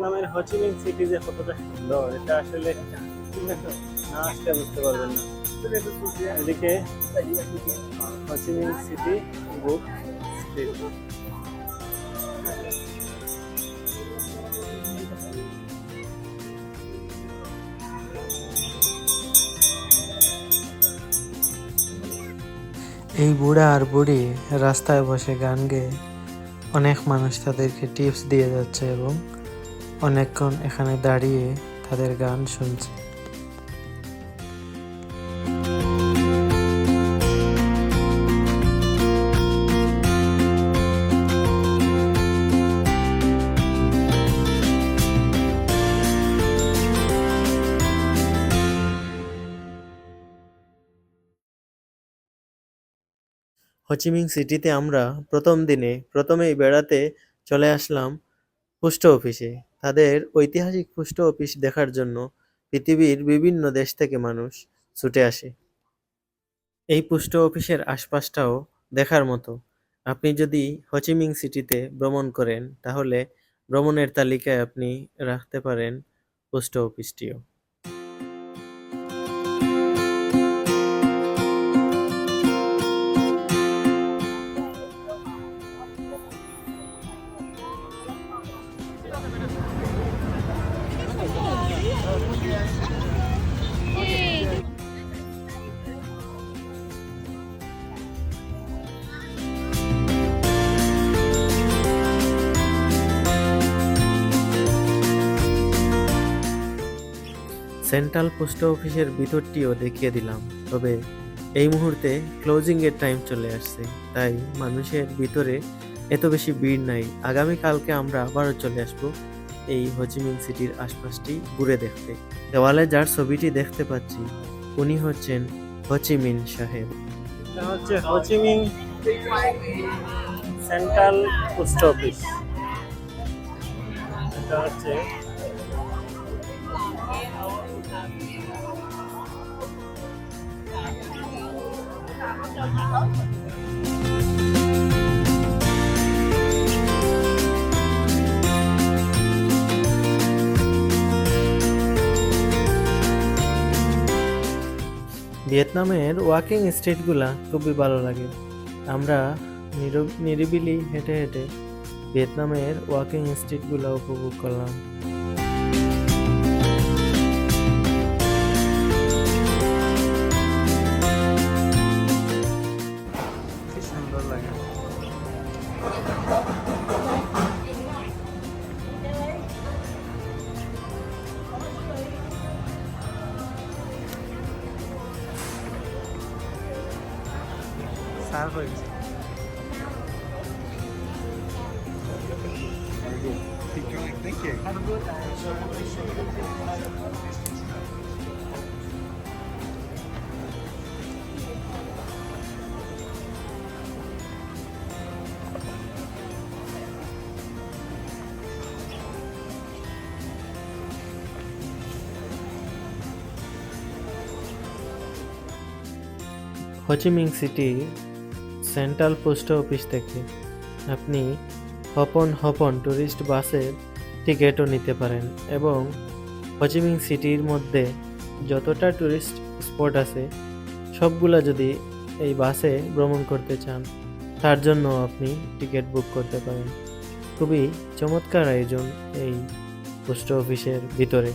ভিয়েতনামের Ho Chi Minh city যে কতটা সুন্দর, এটা আসলে না আসলে বুঝতে পারবেন না। এদিকে হোচিমিন সিটি বুক স্ট্রিট এই বুড়া আর বুড়ি রাস্তায় বসে গান গেয়ে অনেক মানুষ তাদেরকে টিপস দিয়ে যাচ্ছে এবং অনেকক্ষণ এখানে দাঁড়িয়ে তাদের গান শুনছে। হোচিমিং সিটিতে আমরা প্রথম দিনে প্রথমেই বেড়াতে চলে আসলাম পোস্ট অফিসে। তাদের ঐতিহাসিক পুষ্ট অফিস দেখার জন্য পৃথিবীর বিভিন্ন দেশ থেকে মানুষ ছুটে আসে। এই পুষ্ট অফিসের আশপাশটাও দেখার মতো। আপনি যদি হচিমিং সিটিতে ভ্রমণ করেন, তাহলে ভ্রমণের তালিকায় আপনি রাখতে পারেন পোস্ট অফিসটিও সেন্ট্রাল পোস্ট অফিসের ভিতরটিও দেখিয়ে দিলাম। তবে এই মুহূর্তে ক্লোজিং এর টাইম চলে আসছে, তাই মানুষের ভিতরে এত বেশি ভিড় নাই। আগামী কালকে আমরা আবারও চলে আসব এই হোচিমিন সিটির আশপাশটি ঘুরে দেখতে। দেওয়ালে যার ছবিটি দেখতে পাচ্ছি, উনি হচ্ছেন হোচিমিন সাহেব। হচ্ছে সেন্ট্রাল পোস্ট অফিস। এটা হচ্ছে ভিয়েতনামের ওয়াকিং স্ট্রিটগুলা খুবই ভালো লাগে। আমরা নিরব- নিরিবিলি হেঁটে হেঁটে ভিয়েতনামের ওয়াকিং স্ট্রিটগুলো উপভোগ করলাম। সার্ভ হয়ে গেছে Thank you. হোচিমিং city central post office থেকে আপনি হপন হপন টুরিস্ট বাসের টিকিটও নিতে পারেন এবং হোচিমিং সিটির মধ্যে যতটা টুরিস্ট স্পট আছে, সবগুলা যদি এই বাসে ভ্রমণ করতে চান, তার জন্য আপনি টিকিট বুক করতে পারেন। খুবই চমৎকার আয়োজন এই পোস্ট অফিসের ভিতরে।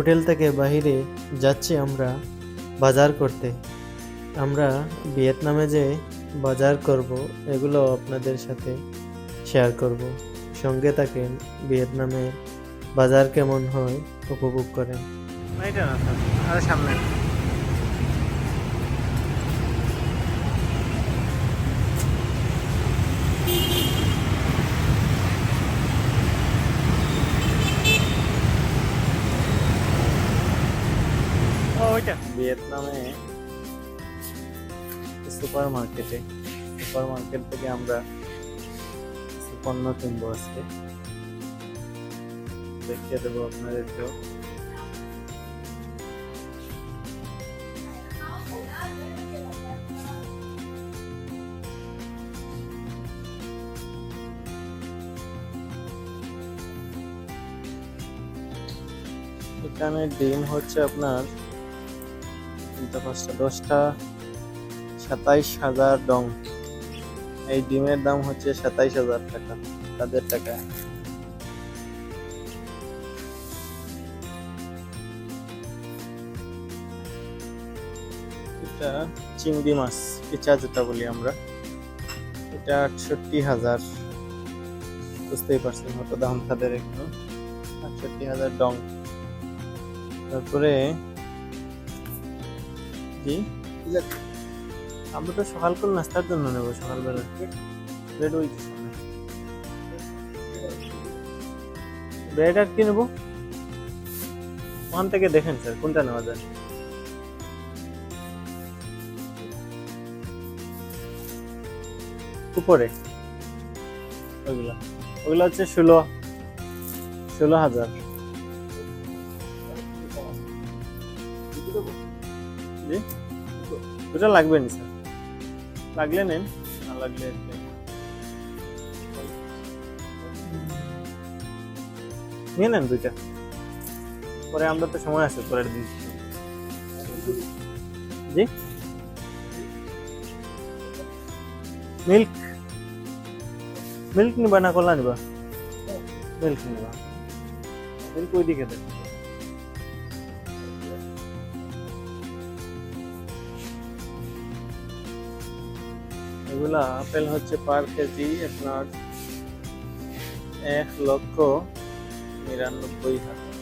হোটেল থেকে বাহিরে যাচ্ছি আমরা বাজার করতে। আমরা ভিয়েতনামে যে বাজার করব, এগুলো আপনাদের সাথে শেয়ার করব। সঙ্গে থাকেন ভিয়েতনামে বাজার কেমন হয়, উপভোগ করেন। সামনে। আসলামে সুপার মার্কেটে সুপার মার্কেট থেকে আমরা পণ্য কিনবো আজকে। দেখিয়ে দেবো আপনাদেরকেও। এখানে ডিম হচ্ছে আপনার তিনটা পাঁচটা দশটা। সাতাইশ হাজার ডং। এই ডিমের দাম হচ্ছে সাতাইশ হাজার টাকা, তাদের টাকা এটা চিংড়ি মাছ পিচা যেটা বলি আমরা। এটা আটষট্টি হাজার। বুঝতেই পারছেন হয়তো দাম তাদের একটু। আটষট্টি হাজার ডং। তারপরে জি আমরা তো সকাল করে নাস্তার জন্য নেব, সকালবেলা ব্রেড ওই ব্রেড আর কি নেব? ওখান থেকে দেখেন স্যার, কোনটা নেওয়া যায়। উপরে। ওইগুলা। ওগুলো হচ্ছে ষোলো। ষোলো হাজার। দুটা লাগবে নি স্যার। লাগলে নেন। না লাগলে নিয়ে নেন দুইটা। পরে আমরা তো সময় আছে পরের দিন। জি? মিল্ক। মিল্ক নিবা না কলা নিবা? মিল্ক নিবা। মিল্ক ওই দিকে দেন আপেল হচ্ছে পার কেজি আপনার এক লক্ষ নিরানব্বই হাজার।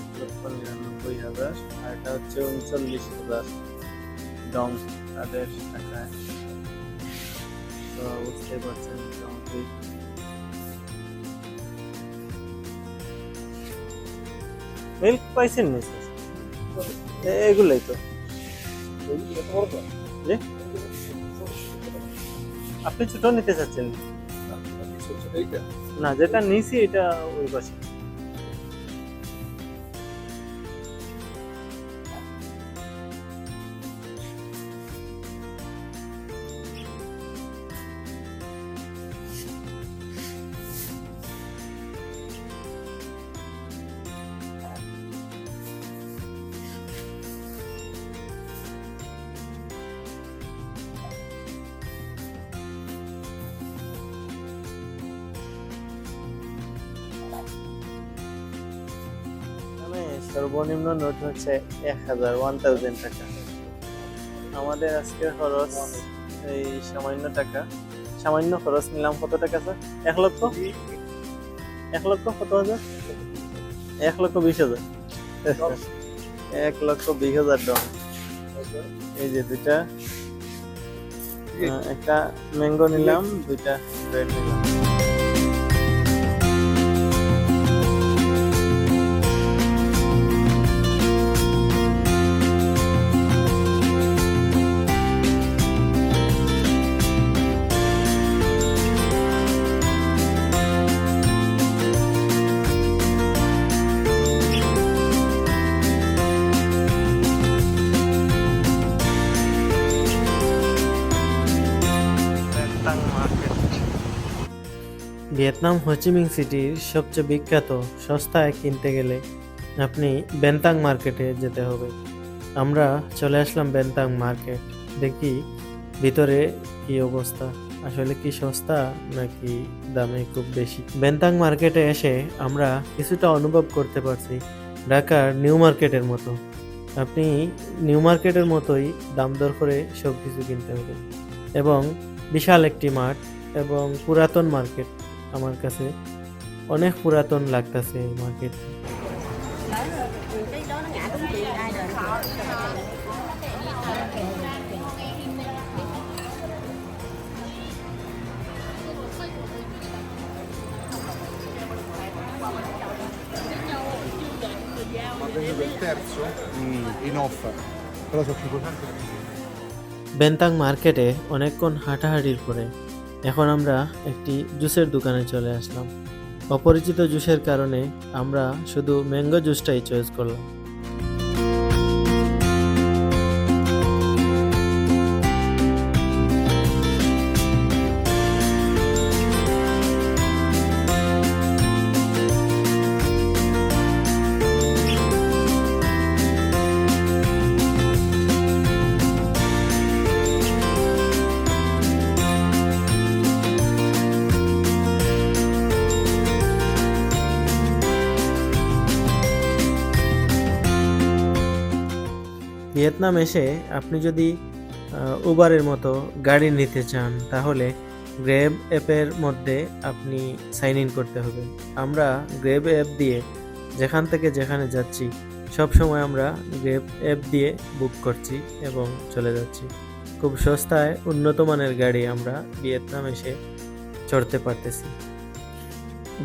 এক লক্ষ নিরানব্বই হাজার আর এটা হচ্ছে উনচল্লিশ হাজার ডং তাদের টাকায়। তো বুঝতে পারছেন মোটামুটি। মিল্ক পাইছেন এগুলোই তো। জি? আপনি ছোট নিতে চাচ্ছেন না যেটা নিয়েছি এটা ওই পাশে। সর্বনিম্ন নোট হচ্ছে এক হাজার ওয়ান থাউজেন্ড টাকা। আমাদের আজকের খরচ এই সামান্য টাকা। সামান্য খরচ নিলাম কত টাকা স্যার? এক লক্ষ? এক লক্ষ কত হাজার? এক লক্ষ বিশ হাজার। এক লক্ষ বিশ হাজার ডন এই যে দুইটা একটা ম্যাঙ্গো নিলাম, দুইটা ব্রেড নিলাম। ভিয়েতনাম হোচিমিং সিটির সবচেয়ে বিখ্যাত সস্তায় কিনতে গেলে আপনি বেন্তাং মার্কেটে যেতে হবে। আমরা চলে আসলাম বেন্তাং মার্কেট। দেখি ভিতরে কি অবস্থা। আসলে কি সস্তা নাকি দামে খুব বেশি? বেন্তাং মার্কেটে এসে আমরা কিছুটা অনুভব করতে পারছি ঢাকার নিউ মার্কেটের মতো। আপনি নিউ মার্কেটের মতোই দাম দর করে সব কিছু কিনতে হবে। এবং বিশাল একটি মাঠ এবং পুরাতন মার্কেট। আমার কাছে অনেক পুরাতন লাগতেছে মার্কেট বেন্তাং মার্কেটে অনেকক্ষণ হাঁটাহাঁটির পরে এখন আমরা একটি জুসের দোকানে চলে আসলাম। অপরিচিত জুসের কারণে আমরা শুধু ম্যাঙ্গো জুসটাই চয়েস করলাম। ভিয়েতনাম এসে আপনি যদি উবারের মতো গাড়ি নিতে চান, তাহলে গ্রেব অ্যাপের মধ্যে আপনি সাইন ইন করতে হবে। আমরা গ্রেব অ্যাপ দিয়ে যেখান থেকে যেখানে যাচ্ছি, সব সময় আমরা গ্রেব অ্যাপ দিয়ে বুক করছি এবং চলে যাচ্ছি। খুব সস্তায় উন্নত মানের গাড়ি আমরা ভিয়েতনাম এসে চড়তে পারতেছি।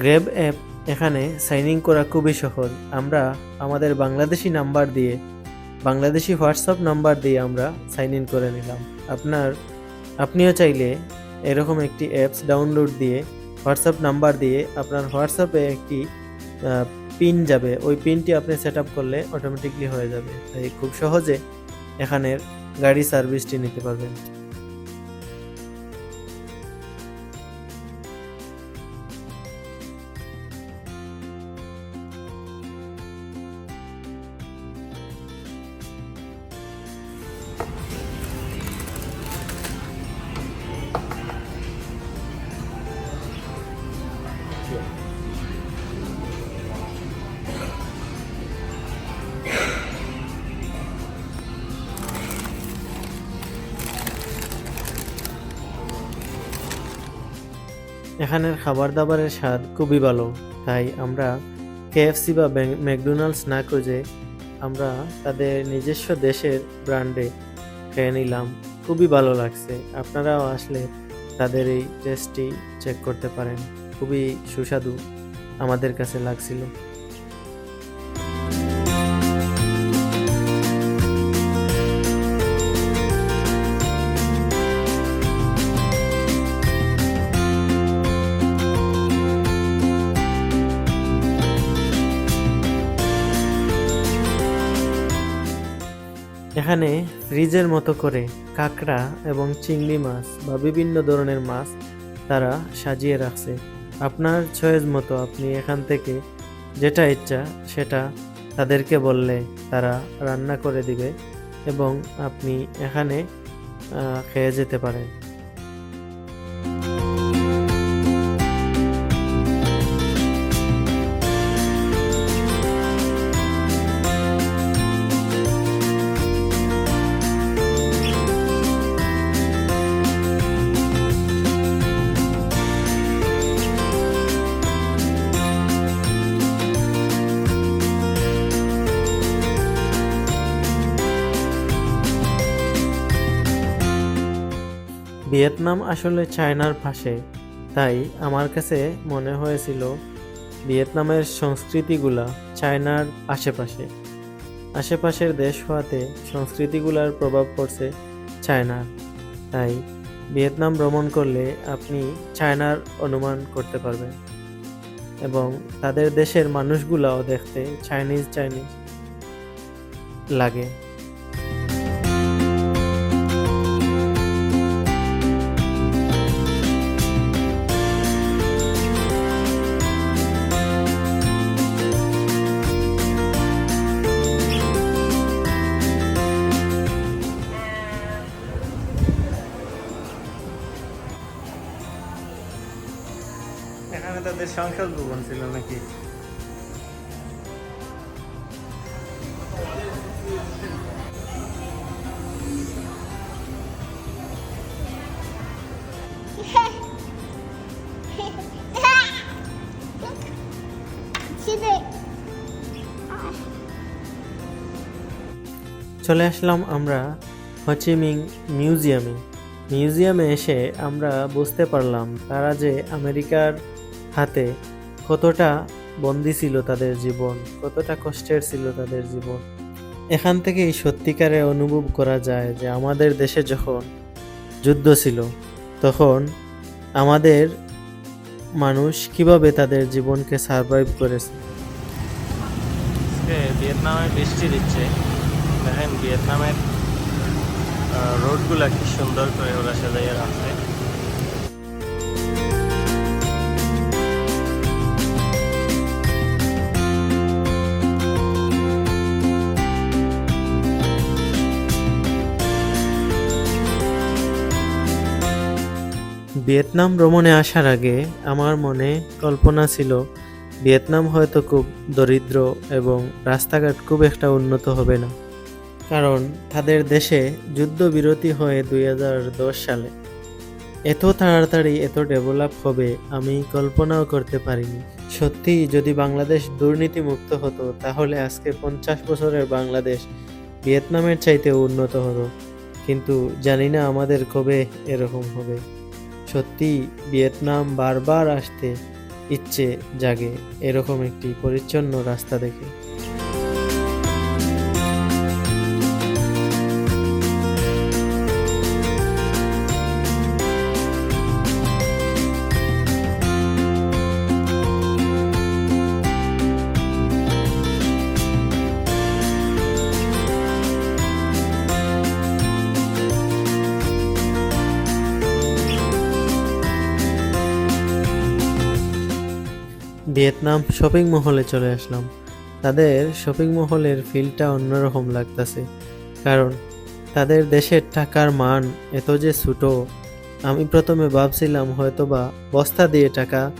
গ্রেব অ্যাপ এখানে সাইন ইন করা খুবই সহজ। আমরা আমাদের বাংলাদেশি নাম্বার দিয়ে বাংলাদেশি হোয়াটসঅ্যাপ নাম্বার দিয়ে আমরা সাইন ইন করে নিলাম। আপনার, আপনিও চাইলে এরকম একটি অ্যাপস ডাউনলোড দিয়ে হোয়াটসঅ্যাপ নাম্বার দিয়ে আপনার হোয়াটসঅ্যাপে একটি পিন যাবে। ওই পিনটি আপনি সেট আপ করলে অটোমেটিকলি হয়ে যাবে। তাই খুব সহজে এখানের গাড়ি সার্ভিসটি নিতে পারবেন। এখানের খাবার দাবারের স্বাদ খুবই ভালো, তাই আমরা কেএফসি বা ম্যাক- ম্যাকডোনাল্ডস না খুঁজে আমরা তাদের নিজস্ব দেশের ব্র্যান্ডে খেয়ে নিলাম। খুবই ভালো লাগছে, আপনারাও আসলে তাদের এই টেস্টটি চেক করতে পারেন। খুবই সুস্বাদু আমাদের কাছে লাগছিল। এখানে ফ্রিজের মতো করে কাঁকড়া এবং চিংড়ি মাছ বা বিভিন্ন ধরনের মাছ তারা সাজিয়ে রাখছে। আপনার চয়েস মতো আপনি এখান থেকে যেটা ইচ্ছা সেটা তাদেরকে বললে তারা রান্না করে দিবে এবং আপনি এখানে খেয়ে যেতে পারেন। ভিয়েতনাম আসলে চায়নার পাশে তাই আমার কাছে মনে হয়েছিল ভিয়েতনামের সংস্কৃতিগুলা চায়নার আশেপাশে। আশেপাশের দেশ হওয়াতে সংস্কৃতিগুলার প্রভাব পড়ছে চায়নার, তাই ভিয়েতনাম ভ্রমণ করলে আপনি চায়নার অনুমান করতে পারবেন এবং তাদের দেশের মানুষগুলাও দেখতে চাইনিজ চাইনিজ লাগে। চলে আসলাম আমরা হচিমিং মিউজিয়ামে। মিউজিয়ামে এসে আমরা বুঝতে পারলাম তারা যে আমেরিকার হাতে কতটা বন্দি ছিল তাদের জীবন, কতটা কষ্টের ছিল তাদের জীবন। এখান থেকেই সত্যিকারে অনুভব করা যায় যে আমাদের দেশে যখন যুদ্ধ ছিল, তখন আমাদের মানুষ কীভাবে তাদের জীবনকে সারভাইভ করেছে। ভিয়েতনামে বৃষ্টি দিচ্ছে। দেখেন ভিয়েতনামের রোডগুলা কি সুন্দর করে ওরা সাজাইয়া রাখছে। ভিয়েতনাম ভ্রমণে আসার আগে আমার মনে কল্পনা ছিল, ভিয়েতনাম হয়তো খুব দরিদ্র এবং রাস্তাঘাট খুব একটা উন্নত হবে না। কারণ তাদের দেশে যুদ্ধবিরতি হয়ে দুই হাজার দশ সালে। এত তাড়াতাড়ি এত ডেভেলপ হবে, আমি কল্পনাও করতে পারিনি। সত্যি, যদি বাংলাদেশ দুর্নীতিমুক্ত হতো, তাহলে আজকে পঞ্চাশ বছরের বাংলাদেশ ভিয়েতনামের চাইতেও উন্নত হতো। কিন্তু জানি না আমাদের কবে এরকম হবে। সত্যি, ভিয়েতনাম বারবার আসতে ইচ্ছে জাগে এরকম একটি পরিচ্ছন্ন রাস্তা দেখে। ভিয়েতনাম শপিং মহলে চলে আসলাম। তাদের শপিং মহলের ফিলটা অন্যরকম লাগতেছে। কারণ, তাদের দেশের টাকার মান এত যে ছোটো, আমি প্রথমে ভাবছিলাম হয়তোবা বস্তা দিয়ে টাকা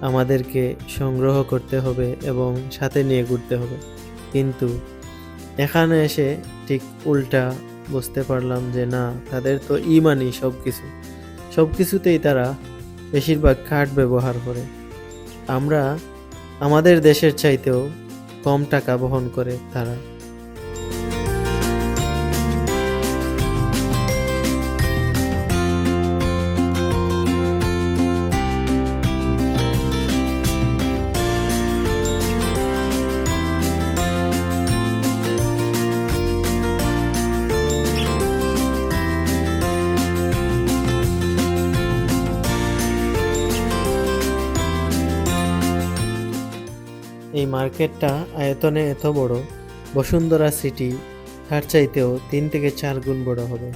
আমাদেরকে সংগ্রহ করতে হবে এবং সাথে নিয়ে ঘুরতে হবে। কিন্তু, এখানে এসে ঠিক উল্টা বুঝতে পারলাম যে না, তাদের তো ইমানি সব কিছু সব কিছুতেই তারা বেশিরভাগ কার্ড ব্যবহার করে। আমরা আমাদের দেশের চাইতেও কম টাকা বহন করে তারা। মার্কেটটা আয়তনে এত বড়, বসুন্ধরা সিটি, তার চাইতেও তিন থেকে চার গুণ বড় হবে।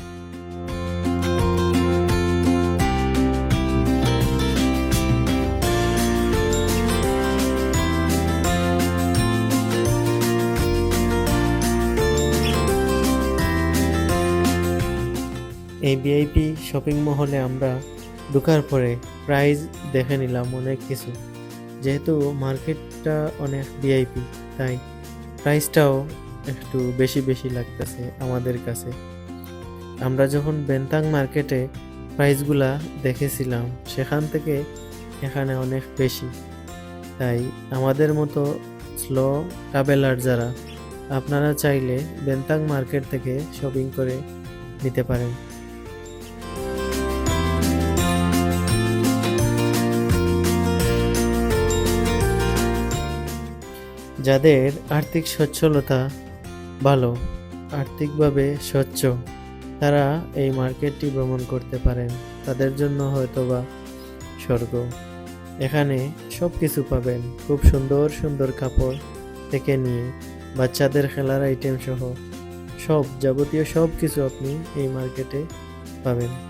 এই ভিআইপি শপিং মহলে আমরা ঢোকার পরে প্রাইস দেখে নিলাম অনেক কিছু। যেহেতু মার্কেটটা অনেক ভিআইপি তাই প্রাইসটাও একটু বেশি বেশি লাগতেছে আমাদের কাছে। আমরা যখন বেন্তাং মার্কেটে প্রাইসগুলা দেখেছিলাম, সেখান থেকে এখানে অনেক বেশি। তাই আমাদের মতো স্লো ট্রাভেলার যারা, আপনারা চাইলে বেন্তাং মার্কেট থেকে শপিং করে নিতে পারেন। যাদের আর্থিক সচ্ছলতা ভালো, আর্থিকভাবে স্বচ্ছ, তারা এই মার্কেটটি ভ্রমণ করতে পারেন। তাদের জন্য হয়তোবা স্বর্গ। এখানে সব কিছু পাবেন। খুব সুন্দর সুন্দর কাপড় থেকে নিয়ে বাচ্চাদের খেলার আইটেম সহ সব যাবতীয় সব কিছু আপনি এই মার্কেটে পাবেন।